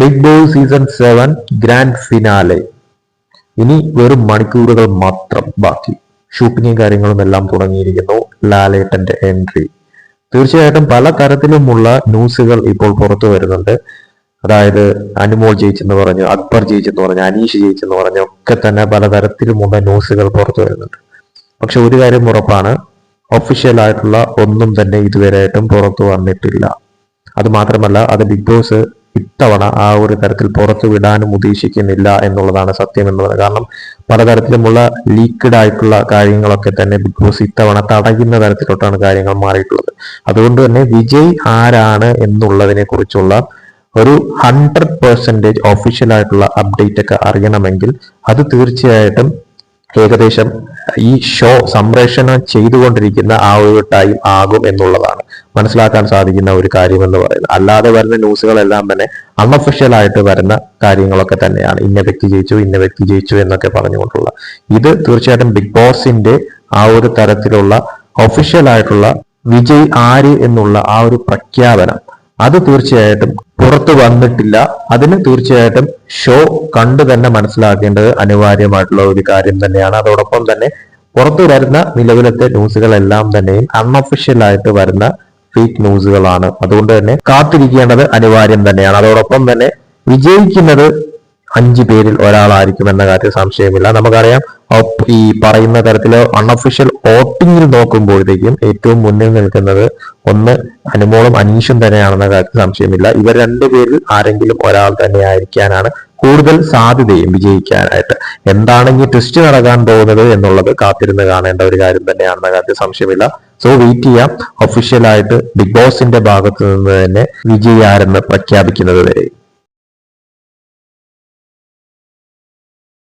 Bigg Boss season seven grand finale ഇനി വെറും മണിക്കൂറുകൾ മാത്രം ബാക്കി. ഷൂട്ടിങ്ങും കാര്യങ്ങളും എല്ലാം തുടങ്ങിയിരിക്കുന്നു ലാലേട്ടന്റെ എൻട്രി തീർച്ചയായിട്ടും പല തരത്തിലുമുള്ള ന്യൂസുകൾ ഇപ്പോൾ പുറത്തു വരുന്നുണ്ട്. അതായത് അനുമോൾ ജയിച്ചെന്ന് പറഞ്ഞു അക്ബർ ജയിച്ചെന്ന് പറഞ്ഞു അനീഷ് ജയിച്ചെന്ന് പറഞ്ഞു ഒക്കെ തന്നെ പലതരത്തിലുമുള്ള ന്യൂസുകൾ പുറത്തു വരുന്നുണ്ട്. പക്ഷെ ഒരു കാര്യം ഉറപ്പാണ് ഒഫീഷ്യൽ ആയിട്ടുള്ള ഒന്നും തന്നെ ഇതുവരെയായിട്ടും പുറത്തു വന്നിട്ടില്ല. അത് മാത്രമല്ല അത് ബിഗ് ബോസ് ഇത്തവണ ആ ഒരു തരത്തിൽ പുറത്തു വിടാനും ഉദ്ദേശിക്കുന്നില്ല എന്നുള്ളതാണ് സത്യം എന്നുള്ളത് കാരണം പലതരത്തിലുമുള്ള ലീക്ക്ഡ് ആയിട്ടുള്ള കാര്യങ്ങളൊക്കെ തന്നെ ബിഗ് ബോസ് ഇത്തവണ തടയുന്ന തരത്തിലോട്ടാണ് കാര്യങ്ങൾ മാറിയിട്ടുള്ളത്. അതുകൊണ്ട് തന്നെ വിജയ് ആരാണ് എന്നുള്ളതിനെ കുറിച്ചുള്ള ഒരു ഹൺഡ്രഡ് പെർസെന്റേജ് ഒഫീഷ്യൽ ആയിട്ടുള്ള അപ്ഡേറ്റ് ഒക്കെ അറിയണമെങ്കിൽ അത് തീർച്ചയായിട്ടും ഏകദേശം ഈ ഷോ സംപ്രേഷണം ചെയ്തുകൊണ്ടിരിക്കുന്ന ആ ഒരു ടൈം ആകും എന്നുള്ളതാണ്. മനസ്സിലാക്കാൻ സാധിക്കുന്ന ഒരു കാര്യം എന്ന് പറയുന്നത്. അല്ലാതെ വരുന്ന ന്യൂസുകളെല്ലാം തന്നെ അൺഒഫീഷ്യൽ ആയിട്ട് വരുന്ന കാര്യങ്ങളൊക്കെ തന്നെയാണ്. ഇന്ന വ്യക്തി ജയിച്ചു ഇന്ന വ്യക്തി ജയിച്ചു എന്നൊക്കെ പറഞ്ഞുകൊണ്ടുള്ള. ഇത് തീർച്ചയായിട്ടും ബിഗ് ബോസിന്റെ ആ ഒരു തരത്തിലുള്ള ഒഫീഷ്യൽ ആയിട്ടുള്ള വിജയ് ആര് എന്നുള്ള ആ ഒരു പ്രഖ്യാപനം. അത് തീർച്ചയായിട്ടും പുറത്തു വന്നിട്ടില്ല. അതിന് തീർച്ചയായിട്ടും ഷോ കണ്ടു തന്നെ മനസ്സിലാക്കേണ്ടത് അനിവാര്യമായിട്ടുള്ള ഒരു കാര്യം തന്നെയാണ്. അതോടൊപ്പം തന്നെ പുറത്തു വരുന്ന നിലവിലത്തെ ന്യൂസുകളെല്ലാം തന്നെയും അൺഒഫീഷ്യൽ ആയിട്ട് വരുന്ന ഫേക്ക് ന്യൂസുകളാണ്. അതുകൊണ്ട് തന്നെ കാത്തിരിക്കേണ്ടത് അനിവാര്യം തന്നെയാണ്. അതോടൊപ്പം തന്നെ വിജയിക്കുന്നത് അഞ്ചു പേരിൽ ഒരാളായിരിക്കും എന്ന കാര്യത്തിൽ സംശയമില്ല. നമുക്കറിയാം ഈ പറയുന്ന തരത്തിൽ അൺഒഫീഷ്യൽ വോട്ടിങ്ങിൽ നോക്കുമ്പോഴത്തേക്കും ഏറ്റവും മുന്നിൽ നിൽക്കുന്നത് ഒന്ന് അനുമോളും അനീഷും തന്നെയാണെന്ന കാര്യത്തിൽ സംശയമില്ല. ഇവർ രണ്ടു പേരിൽ ആരെങ്കിലും ഒരാൾ തന്നെ ആയിരിക്കാനാണ് കൂടുതൽ സാധ്യതയും വിജയിക്കാനായിട്ട്. എന്താണ് ട്വിസ്റ്റ് നടക്കാൻ പോകുന്നത് എന്നുള്ളത് കാത്തിരുന്ന് കാണേണ്ട ഒരു കാര്യം തന്നെയാണെന്ന കാര്യത്തിൽ സംശയമില്ല. സോ വെയിറ്റ് ചെയ്യാം. ഒഫീഷ്യലായിട്ട് ബിഗ് ബോസിന്റെ ഭാഗത്ത് നിന്ന് തന്നെ വിജയി ആരെന്ന് പ്രഖ്യാപിക്കുന്നത് വരെ.